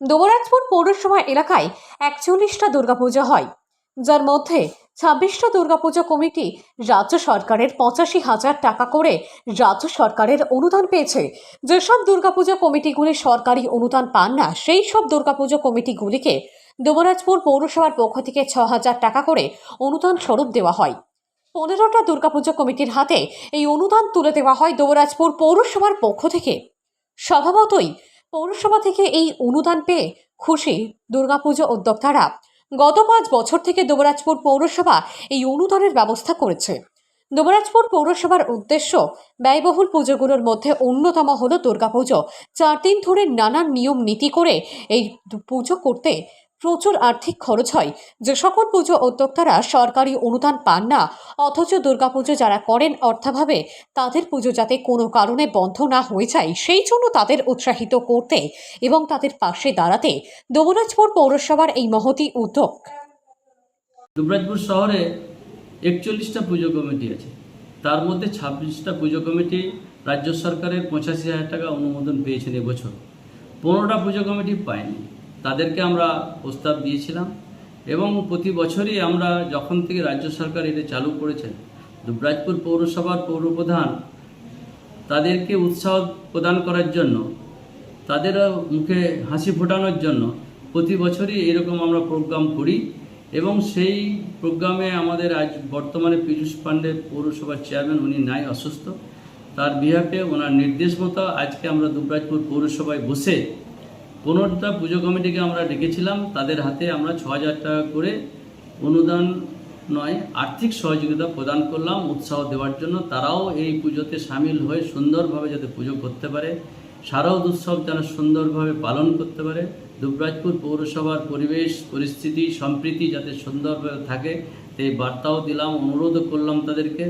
দুবরাজপুর পৌরসভা এলাকায় একচল্লিশটা দুর্গাপূজা হয়। যার মধ্যে ছাব্বিশটা দুর্গাপুজো কমিটি রাজ্য সরকারের পঁচাশি হাজার টাকা করে রাজ্য সরকারের অনুদান পেয়েছে। যেসব দুর্গাপুজো কমিটিগুলি সরকারি অনুদান পান না, সেই সব দুর্গাপুজো কমিটিগুলিকে দুবরাজপুর পৌরসভার পক্ষ থেকে ছ হাজার টাকা করে অনুদান স্বরূপ দেওয়া হয়। পনেরোটা দুর্গাপুজো কমিটির হাতে এই অনুদান তুলে দেওয়া হয় দুবরাজপুর পৌরসভার পক্ষ থেকে। স্বভাবতই পৌরসভা থেকে এই অনুদান পেয়ে খুশি দুর্গাপুজো উদ্যোক্তারা। গত পাঁচ বছর থেকে দুবরাজপুর পৌরসভা এই অনুদানের ব্যবস্থা করেছে। দুবরাজপুর পৌরসভার উদ্দেশ্য ব্যয়বহুল পুজোগুলোর মধ্যে অন্যতম হল দুর্গাপুজো। চার দিন ধরে নানান নিয়ম নীতি করে এই পুজো করতে প্রচুর আর্থিক খরচ হয়। যে সকল পুজো উদ্যোক্তারা সরকারি অনুদান পান না, অথচ দুর্গাপুজো যারা করেন অর্থাভাবে তাদের পুজো যাতে কোনো কারণে বন্ধ না হয়ে যায়, সেই জন্য তাদের উৎসাহিত করতে এবং তাদের পাশে দাঁড়াতে দুবরাজপুর পৌরসভার এই মহতি উদ্যোগ। দুবরাজপুর শহরে একচল্লিশটা পুজো কমিটি আছে। তার মধ্যে ছাব্বিশটা পুজো কমিটি রাজ্য সরকারের পঁচাশি হাজার টাকা অনুমোদন পেয়েছেন এবছর। পনেরোটা পুজো কমিটি পায়নি। তাদেরকে আমরা প্রস্তাব দিয়েছিলাম এবং প্রতি বছরই আমরা যখন থেকে রাজ্য সরকার এটা চালু করেছেন, দুবরাজপুর পৌরসভার পৌরপ্রধান তাদেরকে উৎসাহ প্রদান করার জন্য তাদের মুখে হাসি ফোটানোর জন্য প্রতি বছরই এরকম আমরা প্রোগ্রাম করি এবং সেই প্রোগ্রামে আমাদের আজ বর্তমানে পীযূষ পাণ্ডে পৌরসভার চেয়ারম্যান, উনি নাই অসুস্থ। তার বিহাফে ওনার নির্দেশ মতো আজকে আমরা দুবরাজপুর পৌরসভায় বসে পনেরোটা পুজো কমিটিকে আমরা ডেকেছিলাম। তাদের হাতে আমরা ছ হাজার টাকা করে অনুদান নয়, আর্থিক সহযোগিতা প্রদান করলাম, উৎসাহ দেওয়ার জন্য। তারাও এই পুজোতে সামিল হয়ে সুন্দরভাবে যাতে পুজো করতে পারে। শারদ উৎসব যেন সুন্দরভাবে পালন করতে পারে। দুবরাজপুর পৌরসভার পরিবেশ, পরিস্থিতি, সম্প্রীতি যাতে সুন্দরভাবে থাকে সেই বার্তাও দিলাম, অনুরোধও করলাম তাদেরকে।